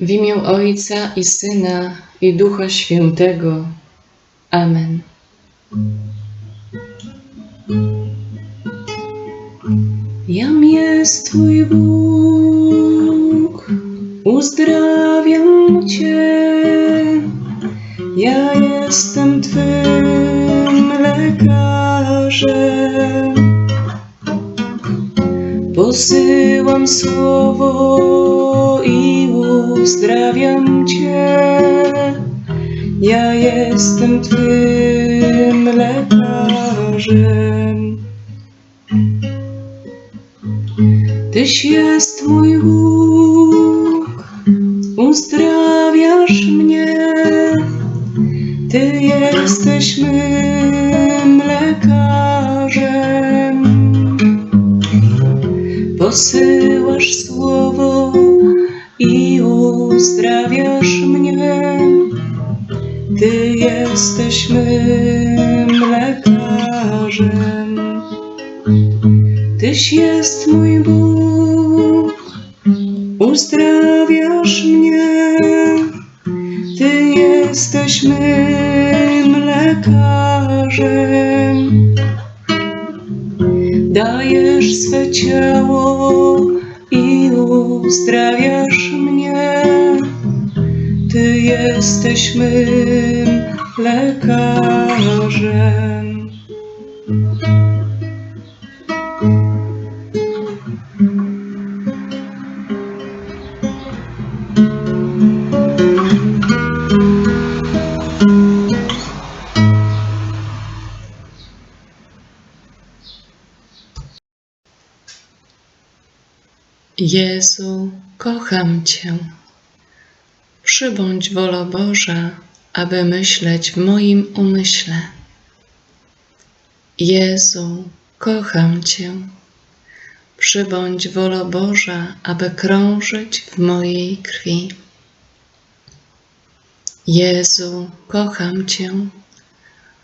W imię Ojca i Syna i Ducha Świętego. Amen. Jam jest Twój Bóg, uzdrawiam Cię. Ja jestem Twym lekarzem. Posyłam słowo i uzdrawiam Cię. Ja jestem Twym lekarzem. Tyś jest mój Bóg, uzdrawiasz mnie. Ty jesteś mym Posyłasz słowo i uzdrawiasz mnie. Ty jesteś mym lekarzem. Tyś jest mój Bóg, uzdrawiasz mnie. Ty jesteś mym lekarzem. Dajesz swe ciało i uzdrawiasz mnie. Ty jesteś mym lekarzem. Jezu, kocham Cię. Przybądź wola Boża, aby myśleć w moim umyśle. Jezu, kocham Cię. Przybądź wola Boża, aby krążyć w mojej krwi. Jezu, kocham Cię.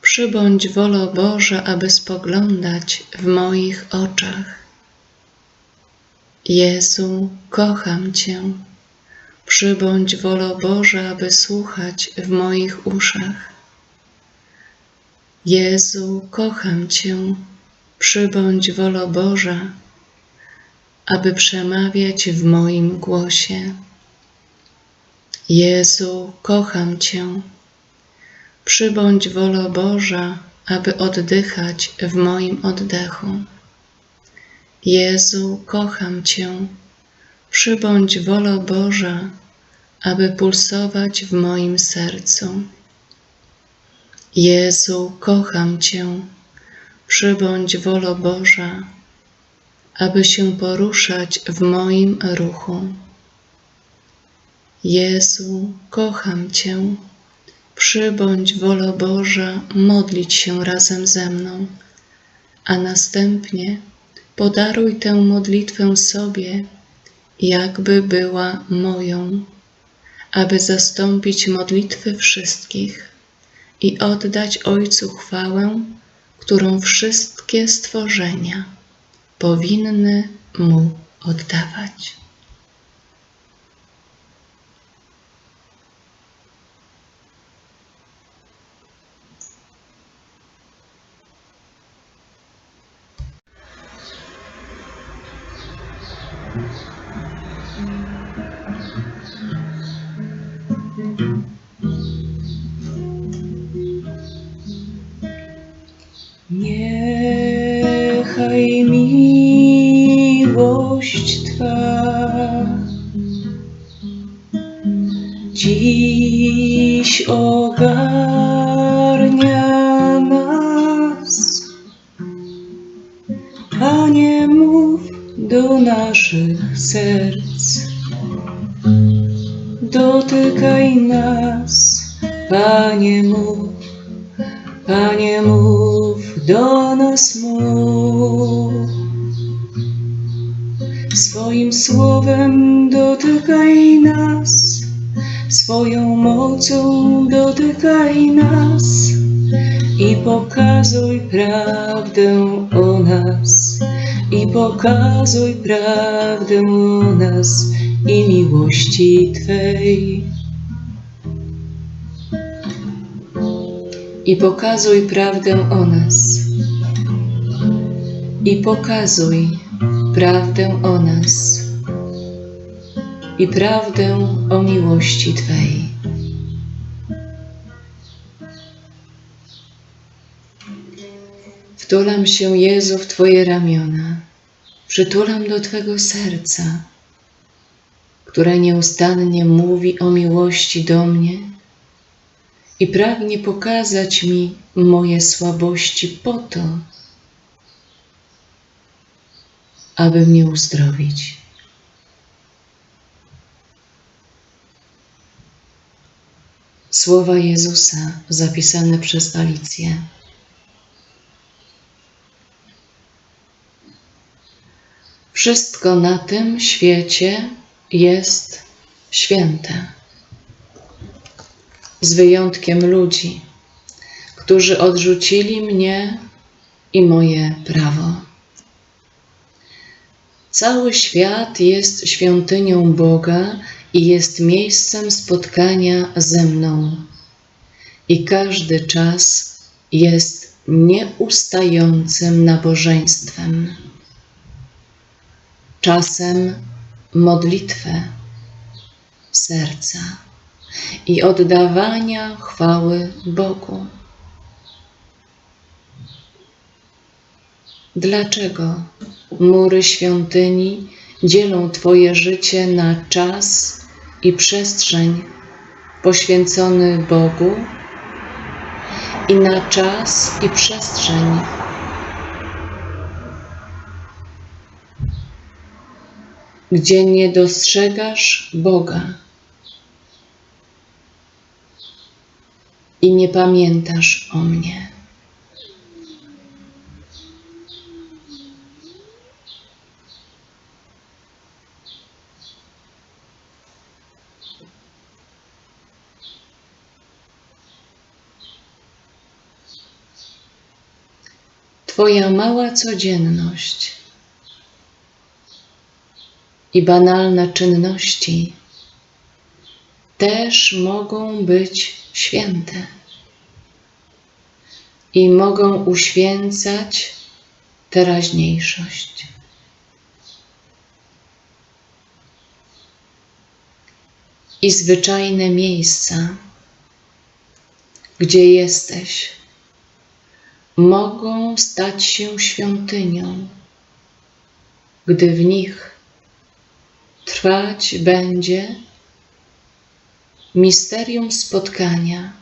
Przybądź wola Boża, aby spoglądać w moich oczach. Jezu, kocham Cię. Przybądź wola Boża, aby słuchać w moich uszach. Jezu, kocham Cię. Przybądź wola Boża, aby przemawiać w moim głosie. Jezu, kocham Cię. Przybądź wola Boża, aby oddychać w moim oddechu. Jezu, kocham Cię. Przybądź wola Boża, aby pulsować w moim sercu. Jezu, kocham Cię. Przybądź wola Boża, aby się poruszać w moim ruchu. Jezu, kocham Cię. Przybądź wola Boża modlić się razem ze mną, a następnie podaruj tę modlitwę sobie, jakby była moją, aby zastąpić modlitwy wszystkich i oddać Ojcu chwałę, którą wszystkie stworzenia powinny Mu oddawać. Niechaj miłość Twa dziś ogarnia nas. Panie, mów do naszych serc, dotykaj nas, Panie, mów. Panie, mów do słowem dotykaj nas, swoją mocą dotykaj nas i pokazuj prawdę o nas, i pokazuj prawdę o nas, i miłości Twej. I pokazuj prawdę o nas. I pokazuj prawdę o nas. I prawdę o miłości Twej. Wtulam się, Jezu, w Twoje ramiona. Przytulam do Twego serca, które nieustannie mówi o miłości do mnie i pragnie pokazać mi moje słabości po to, aby mnie uzdrowić. Słowa Jezusa zapisane przez Alicję. Wszystko na tym świecie jest święte, z wyjątkiem ludzi, którzy odrzucili mnie i moje prawo. Cały świat jest świątynią Boga i jest miejscem spotkania ze mną. I każdy czas jest nieustającym nabożeństwem czasem modlitwę serca i oddawania chwały Bogu. Dlaczego mury świątyni dzielą Twoje życie na czas i przestrzeń poświęcony Bogu i na czas i przestrzeń gdzie nie dostrzegasz Boga i nie pamiętasz o mnie. Twoja mała codzienność i banalne czynności też mogą być święte i mogą uświęcać teraźniejszość. I zwyczajne miejsca, gdzie jesteś, mogą stać się świątynią, gdy w nich trwać będzie misterium spotkania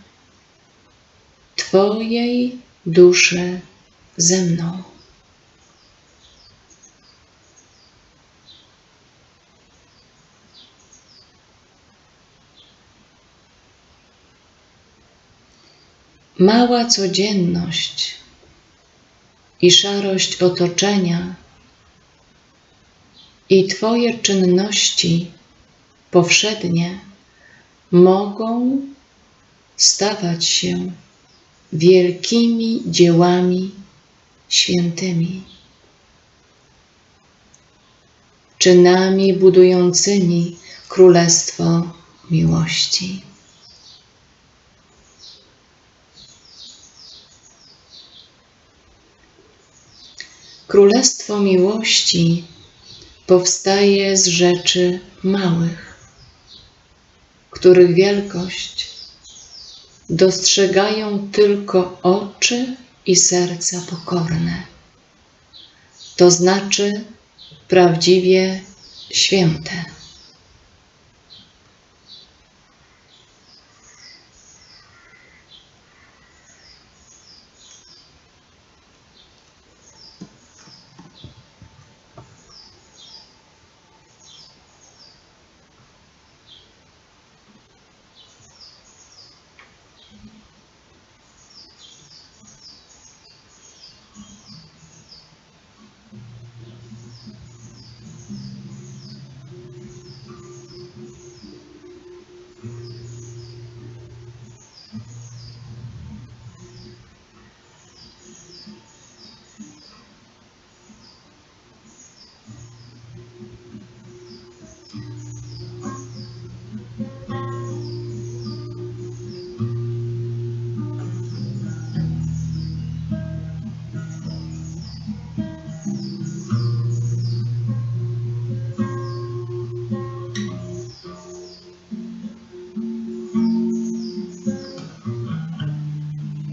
Twojej duszy ze mną. Mała codzienność i szarość otoczenia i Twoje czynności powszednie mogą stawać się wielkimi dziełami świętymi, czynami budującymi Królestwo Miłości. Królestwo Miłości powstaje z rzeczy małych, których wielkość dostrzegają tylko oczy i serca pokorne, to znaczy prawdziwie święte.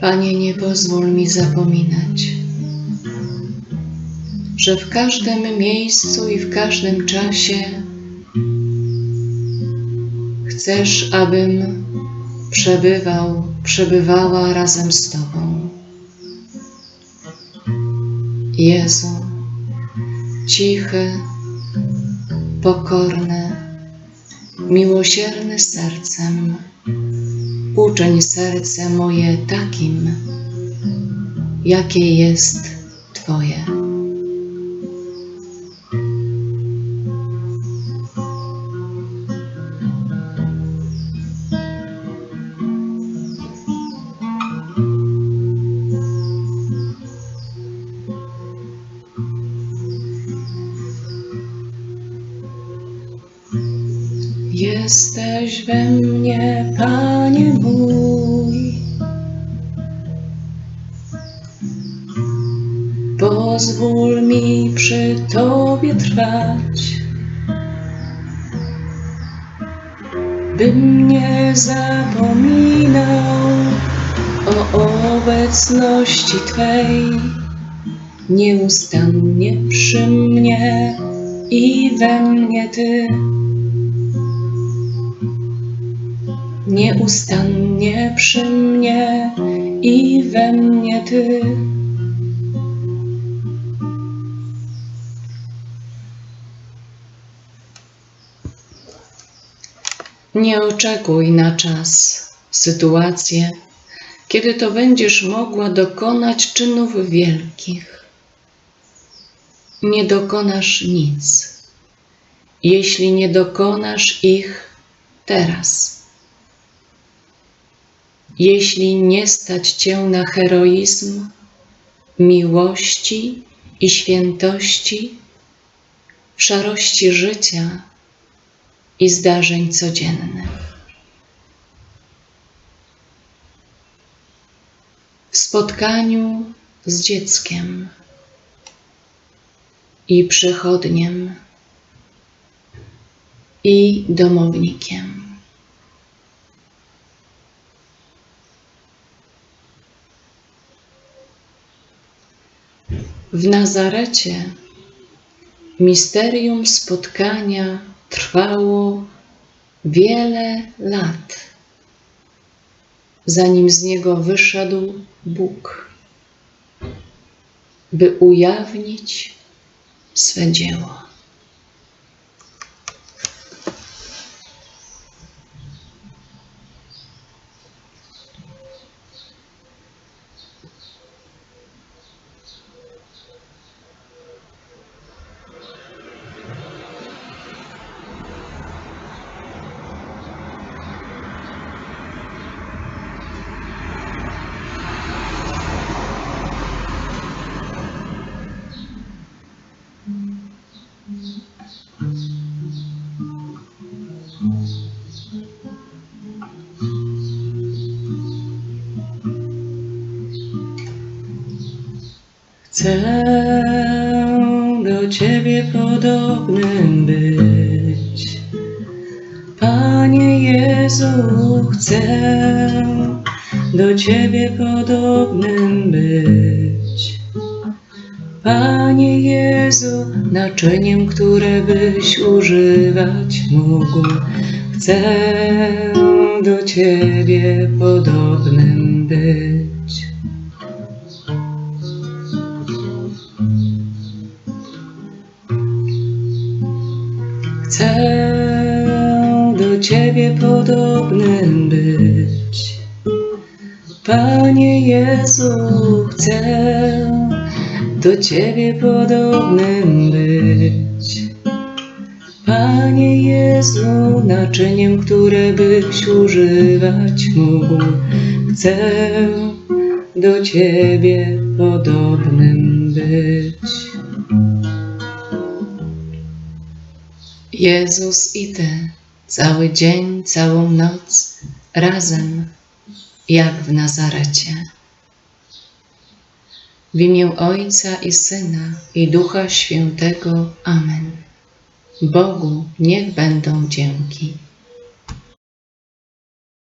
Panie, nie pozwól mi zapominać, że w każdym miejscu i w każdym czasie chcesz, abym przebywał, przebywała razem z Tobą. Jezu, cichy, pokorny, miłosierny sercem, uczyń serce moje takim, jakie jest Twoje. Jesteś we mnie, Panie mój. Pozwól mi przy Tobie trwać, bym nie zapominał o obecności Twej, nieustannie przy mnie i we mnie Ty. Nieustannie przy mnie i we mnie Ty. Nie oczekuj na czas, sytuację, kiedy to będziesz mogła dokonać czynów wielkich. Nie dokonasz nic, jeśli nie dokonasz ich teraz. Jeśli nie stać Cię na heroizm, miłości i świętości, szarości życia i zdarzeń codziennych. W spotkaniu z dzieckiem i przychodniem i domownikiem. W Nazarecie misterium spotkania trwało wiele lat, zanim z niego wyszedł Bóg, by ujawnić swe dzieło. Chcę do Ciebie podobnym być. Panie Jezu, chcę do Ciebie podobnym być. Panie Jezu, naczyniem, które byś używać mógł, chcę do Ciebie podobnym być. Chcę do Ciebie podobnym być. Panie Jezu, chcę do Ciebie podobnym być. Panie Jezu, naczyniem, które byś używać mógł, chcę do Ciebie podobnym być. Jezus i Ty, cały dzień, całą noc, razem, jak w Nazarecie. W imię Ojca i Syna i Ducha Świętego. Amen. Bogu niech będą dzięki.